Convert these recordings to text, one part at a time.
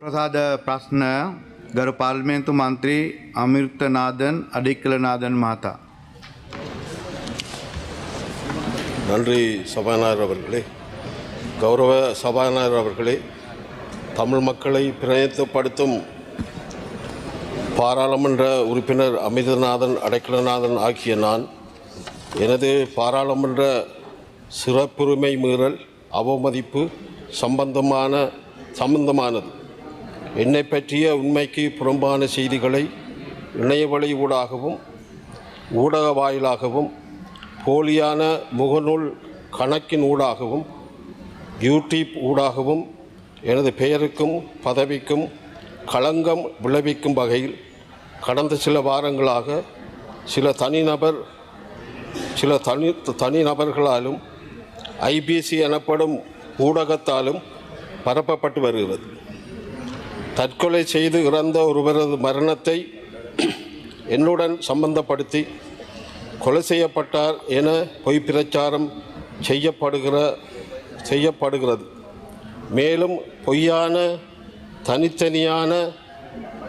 பிரசாத પ્રાસન ગર પાર્લામેન્ટ મંત્રી અમૃતનાદન અડિકલનાદન માતા நன்றி சபாநாயகர் அவர்களே. கௌரவ சபாநாயகர் அவர்களே தமிழ் மக்களை பிரயத்தப்படுத்தும் பாராளுமன்ற உறுப்பினர் அமிர்தநாதன் அடைக்கலநாதன் ஆகிய நான் எனது பாராளுமன்ற சிறப்புரிமை மீறல் அவமதிப்பு சம்பந்தமான சம்பந்தமானது. என்னை பற்றிய உண்மைக்கு புறம்பான செய்திகளை இணையவழி ஊடாகவும் ஊடக வாயிலாகவும் போலியான முகநூல் கணக்கின் ஊடாகவும் யூடியூப் ஊடாகவும் எனது பெயருக்கும் பதவிக்கும் களங்கம் விளைவிக்கும் வகையில் கடந்த சில வாரங்களாக சில தனிநபர் சில தனி தனிநபர்களாலும் ஐபிசி எனப்படும் ஊடகத்தாலும் பரப்பப்பட்டு வருகிறது. தற்கொலை செய்து இறந்த ஒருவரது மரணத்தை என்னுடன் சம்பந்தப்படுத்தி கொலை செய்யப்பட்டார் என பொய் பிரச்சாரம் செய்யப்படுகிற செய்யப்படுகிறது. மேலும் பொய்யான தனித்தனியான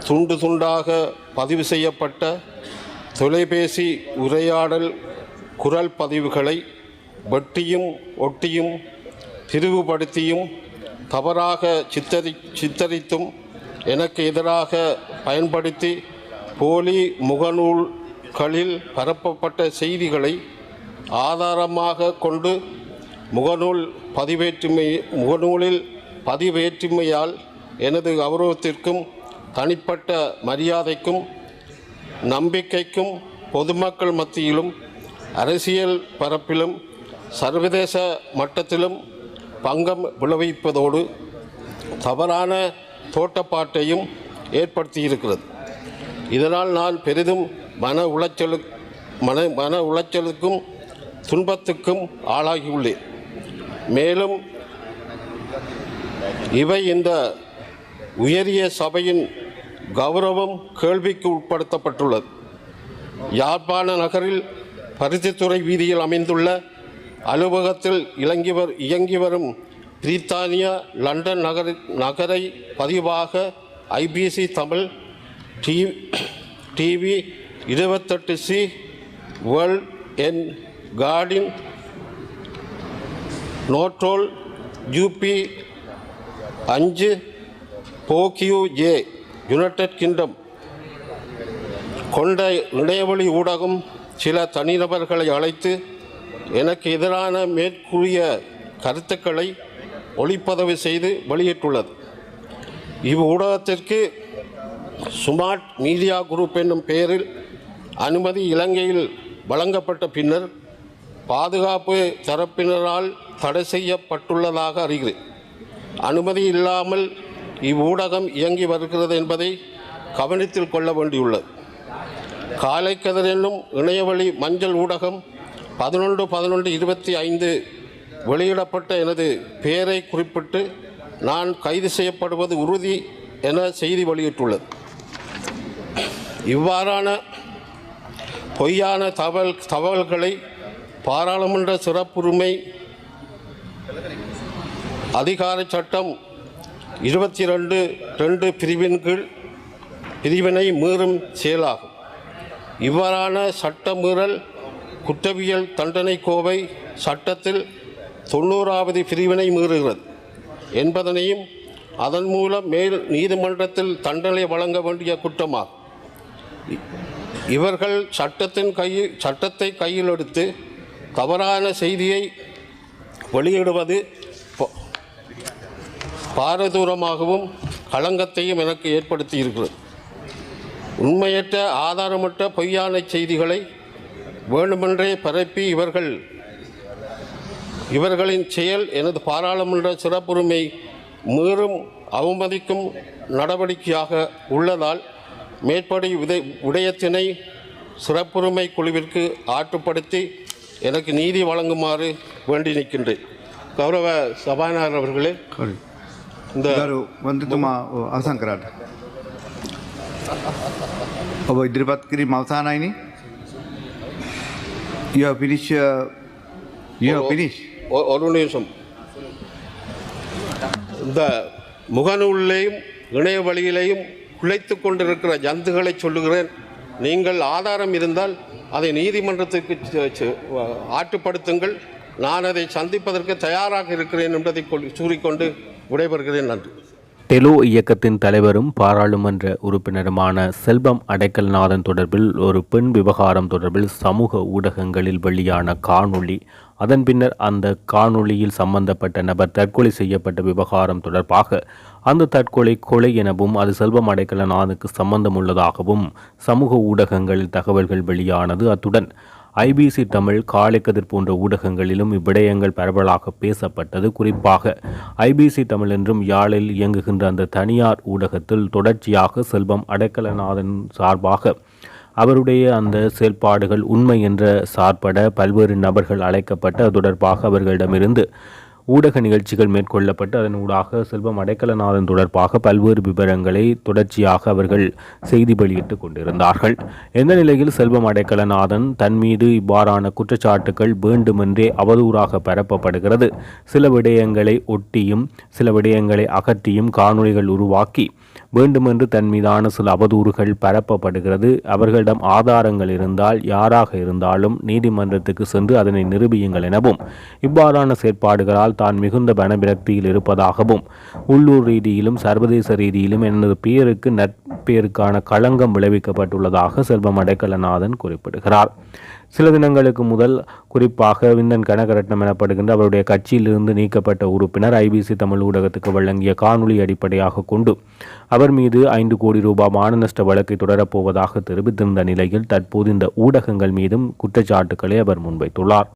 துண்டு துண்டாக பதிவு செய்யப்பட்ட தொலைபேசி உரையாடல் குரல் பதிவுகளை வெட்டியும் ஒட்டியும் பிரிவுபடுத்தியும் தவறாக சித்தரி சித்தரித்தும் எனக்கு எதிராக பயன்படுத்தி போலி முகநூல்களில் பரப்பப்பட்ட செய்திகளை ஆதாரமாக கொண்டு முகநூல் பதிவேற்றுமை முகநூலில் பதிவேற்றுமையால் எனது கௌரவத்திற்கும் தனிப்பட்ட மரியாதைக்கும் நம்பிக்கைக்கும் பொதுமக்கள் மத்தியிலும் அரசியல் பரப்பிலும் சர்வதேச மட்டத்திலும் பங்கம் விளைவிப்பதோடு தவறான தோட்டப்பாட்டையும் ஏற்படுத்தியிருக்கிறது. இதனால் நான் பெரிதும் மன உளைச்சலு மன மன உளைச்சலுக்கும் துன்பத்துக்கும் ஆளாகியுள்ளேன் மேலும் இவை இந்த உயரிய சபையின் கௌரவம் கேள்விக்கு உட்படுத்தப்பட்டுள்ளது. யாழ்ப்பாண நகரில் பருத்தித்துறை வீதியில் அமைந்துள்ள அலுவலகத்தில் இயங்கி வர் இயங்கி வரும் பிரித்தானியா லண்டன் நகர நகரை பதிவாக ஐபிசி தமிழ் டி டிவி இருபத்தெட்டு சி வேர்ல்ட் என் கார்டின் நோட்ரோல் யூபி அஞ்சு போக்கியூ ஜே யுனைடெட் கிங்டம். கொண்ட இணையவழி ஊடகம் சில தனிநபர்களை அழைத்து எனக்கு எதிரான மேற்கூறிய கருத்துக்களை ஒளிப்பதிவு செய்து வெளியிட்டுள்ளது. இவ் ஊடகத்திற்கு ஸ்மார்ட் மீடியா குரூப் என்னும் பெயரில் அனுமதி இலங்கையில் வழங்கப்பட்ட பின்னர் பாதுகாப்பு தரப்பினரால் தடை செய்யப்பட்டுள்ளதாக அறிகிறேன் அனுமதி இல்லாமல் இவ்வூடகம் இயங்கி வருகிறது என்பதை கவனத்தில் கொள்ள வேண்டியுள்ளது. காலைக்கதிர் என்னும் இணையவழி மஞ்சள் ஊடகம் பதினொன்று பதினொன்று இருபத்தி ஐந்து வெளியிடப்பட்ட எனது பெயரை குறிப்பிட்டு நான் கைது செய்யப்படுவது உறுதி என செய்தி வெளியிட்டுள்ளது. இவ்வாறான பொய்யான தகவல் தகவல்களை பாராளுமன்ற சிறப்புரிமை அதிகார சட்டம் இருபத்தி ரெண்டு ரெண்டு பிரிவின் கீழ் பிரிவினை மீறும் செயலாகும். இவ்வாறான சட்ட மீறல் குற்றவியல் தண்டனை கோவை சட்டத்தில் தொண்ணூறாவது பிரிவினை மீறுகிறது. என்பதனையும் அதன் மூலம் மேல் நீதிமன்றத்தில் தண்டனை வழங்க வேண்டிய குற்றமாகும். இவர்கள் சட்டத்தின் கையில் சட்டத்தை கையில் எடுத்து தவறான செய்தியை வெளியிடுவது பாரதூரமாகவும் களங்கத்தையும் எனக்கு ஏற்படுத்தி இருக்கிறது உண்மையற்ற ஆதாரமற்ற பொய்யான செய்திகளை வேண்டுமென்றே பரப்பி இவர்கள் இவர்களின் செயல் எனது பாராளுமன்ற சிறப்புரிமை மீறும் அவமதிக்கும் நடவடிக்கையாக உள்ளதால் மேற்படி விதை உடையத்தினை சிறப்புரிமை குழுவிற்கு ஆற்றுப்படுத்தி எனக்கு நீதி வழங்குமாறு வேண்டி நிற்கின்றேன். கௌரவ சபாநாயகர் அவர்களே இந்த ವಂದಿತುಮ ಅವಸಂಕರಾಟ अब इद्रिपत किरी मावसान आईनी यू हैव फिनिश यू ஒரு நிமிஷம். இந்த முகநூல்லையும் இணைய வழியிலேயும் குழைத்து கொண்டிருக்கிற ஜந்துகளை சொல்லுகிறேன். நீங்கள் ஆதாரம் இருந்தால் அதை நீதிமன்றத்துக்கு ஆட்டுப்படுத்துங்கள் நான் அதை சந்திப்பதற்கு தயாராக இருக்கிறேன் என்பதை கொள்- கூறிக்கொண்டு விடைபெறுகிறேன். நன்றி. டெலோ இயக்கத்தின் தலைவரும் பாராளுமன்ற உறுப்பினருமான செல்வம் அடைக்கல்நாதன் தொடர்பில் ஒரு பெண் விவகாரம் தொடர்பில் சமூக ஊடகங்களில் வெளியான காணொளி. அதன் பின்னர் அந்த காணொளியில் சம்பந்தப்பட்ட நபர் தற்கொலை செய்யப்பட்ட விவகாரம் தொடர்பாக அந்த தற்கொலை கொலை எனவும் அது செல்வம் அடைக்கலநாதனுக்கு சம்பந்தம் உள்ளதாகவும் சமூக ஊடகங்களில் தகவல்கள் வெளியானது. அத்துடன் ஐபிசி தமிழ் காலைக்கதிர் போன்ற ஊடகங்களிலும் இவ்விடயங்கள் பரவலாக பேசப்பட்டது. குறிப்பாக ஐபிசி தமிழ் என்றும் யாழில் இயங்குகின்ற அந்த தனியார் ஊடகத்தில் தொடர்ச்சியாக செல்வம் அடைக்கலநாதன் சார்பாக அவருடைய அந்த செயல்பாடுகள் உண்மை என்ற சார்பட பல்வேறு நபர்கள் அழைக்கப்பட்டு அது தொடர்பாக அவர்களிடமிருந்து ஊடக நிகழ்ச்சிகள் மேற்கொள்ளப்பட்டு அதன் ஊடாக செல்வம் அடைக்கலநாதன் தொடர்பாக பல்வேறு விவரங்களை தொடர்ச்சியாக அவர்கள் செய்தி வெளியிட்டு கொண்டிருந்தார்கள். எந்த நிலையில் செல்வம் அடைக்கலநாதன் தன் மீது இவ்வாறான குற்றச்சாட்டுகள் வேண்டுமென்றே அவதூறாக பரப்பப்படுகிறது. சில விடயங்களை ஒட்டியும் சில விடயங்களை அகற்றியும் காணொளிகள் உருவாக்கி வேண்டுமென்று தன் மீதான சில அவதூறுகள் பரப்பப்படுகிறது. அவர்களிடம் ஆதாரங்கள் இருந்தால் யாராக இருந்தாலும் நீதிமன்றத்துக்கு சென்று அதனை நிரூபியுங்கள் எனவும் இவ்வாறான செயற்பாடுகளால் தான் மிகுந்த பணவிரக்தியில் இருப்பதாகவும் உள்ளூர் ரீதியிலும் சர்வதேச ரீதியிலும் எனது பெயருக்கு நற்பெயருக்கான களங்கம் விளைவிக்கப்பட்டுள்ளதாக செல்வம் அடைக்கலநாதன் குறிப்பிடுகிறார். சில தினங்களுக்கு முதல் குறிப்பாக விந்தன் கனகரட்னம் எனப்படுகின்ற அவருடைய கட்சியிலிருந்து நீக்கப்பட்ட உறுப்பினர் ஐபிசி தமிழ் ஊடகத்துக்கு வழங்கிய காணொலி அடிப்படையாக கொண்டு அவர் மீது ஐந்து கோடி ரூபாய் மானநஷ்ட வழக்கை தொடரப்போவதாக தெரிவித்திருந்த நிலையில் தற்போது இந்த ஊடகங்கள் மீதும் குற்றச்சாட்டுக்களை அவர் முன்வைத்துள்ளார்.